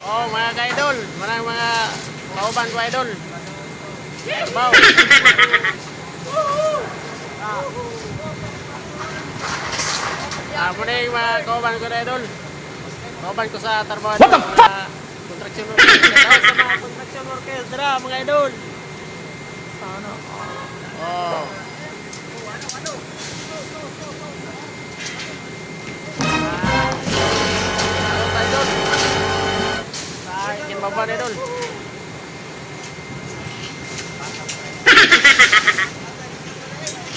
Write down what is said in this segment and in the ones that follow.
Oh, mga ka-idol, marang mga kauban ko idol. Baw. Ah, muna yung mga kauban ko idol. Kauban ko sa trabaho What the fuck? Construction workers. Sa mga construction workers. Tara, mga idol. Sana. Oh. Akin baba na idol.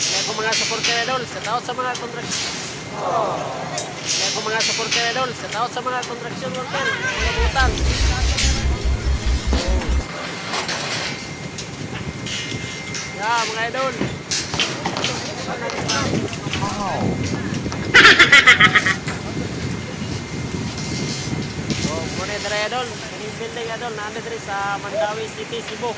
Kaya ko mga supporter idol, sa taot sa mga contraction. Kaya ko mga supporter idol, sa taot sa mga contraction worker, mga butang. Yeah, mga idol. Oh, muna dere idol, ini building idol, nanda dere sa Mandawi City, Cebu.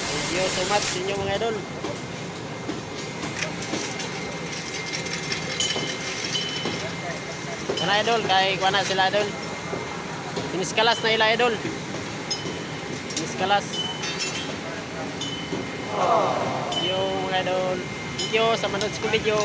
Thank you so much inyo mga idol. Kana idol, kay kuha na sila idol. Siniskalas na ila idol. Siniskalas. Thank you mga idol. Thank you sa manood sa video.